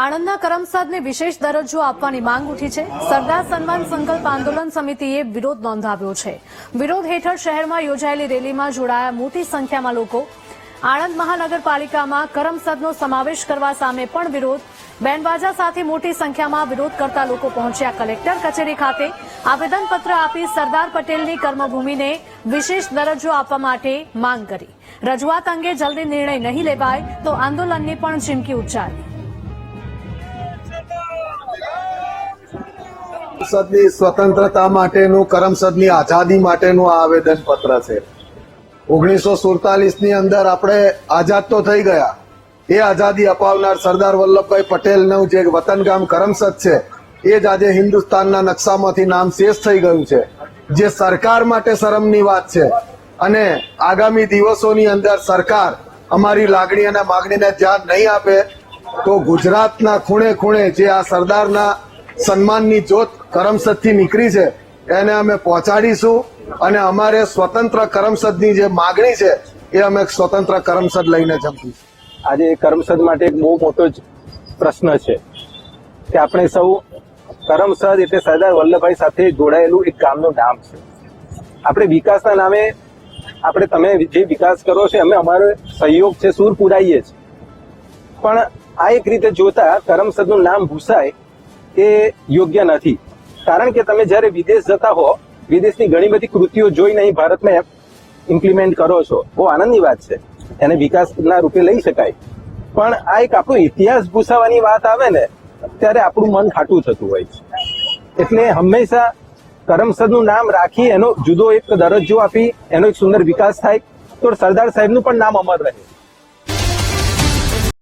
આણંદના કરમસદને વિશેષ દરજ્જો આપવાની માંગ ઉઠી છે. સરદાર સન્માન સંકલ્પ આંદોલન સમિતિએ વિરોધ નોંધાવ્યો છે. વિરોધ હેઠળ શહેરમાં યોજાયેલી રેલીમાં જોડાયા મોટી સંખ્યામાં લોકો. આણંદ મહાનગરપાલિકામાં કરમસદનો સમાવેશ કરવા સામે પણ વિરોધ. બેન્ડબાજા સાથે મોટી સંખ્યામાં વિરોધ કરતા લોકો પહોંચ્યા. કલેક્ટર કચેરી ખાતે આવેદનપત્ર આપી સરદાર પટેલની કર્મભૂમિને વિશેષ દરજ્જો આપવા માટે માંગ કરી. રજૂઆત અંગે જલ્દી નિર્ણય નહીં લેવાય તો આંદોલનની પણ ચીમકી ઉચ્ચારી. સંસદની સ્વતંત્રતા માટેનું, કરમસદની આઝાદી માટેનું આ આવેદન પત્ર છે. ઓગણીસો સુડતાલીસની અંદર આપણે આઝાદ તો થઈ ગયા. એ આઝાદી અપાવનાર સરદાર વલ્લભભાઈ પટેલનું જે વતન ગામ કરમસદ છે, એ જ આજે હિન્દુસ્તાનના નકશામાંથી નામ શેષ થઈ ગયું છે. જે સરકાર માટે શરમની વાત છે. અને આગામી દિવસોની અંદર સરકાર અમારી લાગણી અને માગણીને ધ્યાન નહીં આપે, તો ગુજરાતના ખૂણે ખૂણે જે આ સરદારના સન્માનની જ્યોત કરમસદથી નીકળી છે. એને અમે પહોંચાડીશું અને અમારે સ્વતંત્ર કરમસદની જે માગણી છે, એ અમે સ્વતંત્ર કરમસદ લઈને જમીશું. આજે કરમસદ માટે એક બહુ મોટો જ પ્રશ્ન છે કે આપણે સૌ કરમસદ એટલે સરદાર વલ્લભભાઈ સાથે જોડાયેલું એક ગામનું નામ છે. આપણે વિકાસના નામે આપણે તમે જે વિકાસ કરો છો અમે અમારો સહયોગ છે, સૂર પુરાઈએ છીએ પણ આ એક રીતે જોતા કરમસદનું નામ ભૂસાય એ યોગ્ય નથી. કારણ કે તમે જ્યારે વિદેશ જતા હો, વિદેશની ઘણી બધી કૃતિઓ જોઈને અહીં ભારતમાં ઇમ્પ્લિમેન્ટ કરો છો. બહુ આનંદની વાત છે. એને વિકાસના રૂપે લઈ શકાય. પણ આ એક આપણો ઇતિહાસ ભૂસાવાની વાત આવે ને, ત્યારે આપણું મન ખાટું થતું હોય છે. એટલે હંમેશા કરમસદનું નામ રાખી એનો જુદો એક દરજ્જો આપી, એનો એક સુંદર વિકાસ થાય. તો સરદાર સાહેબનું પણ નામ અમર રહે.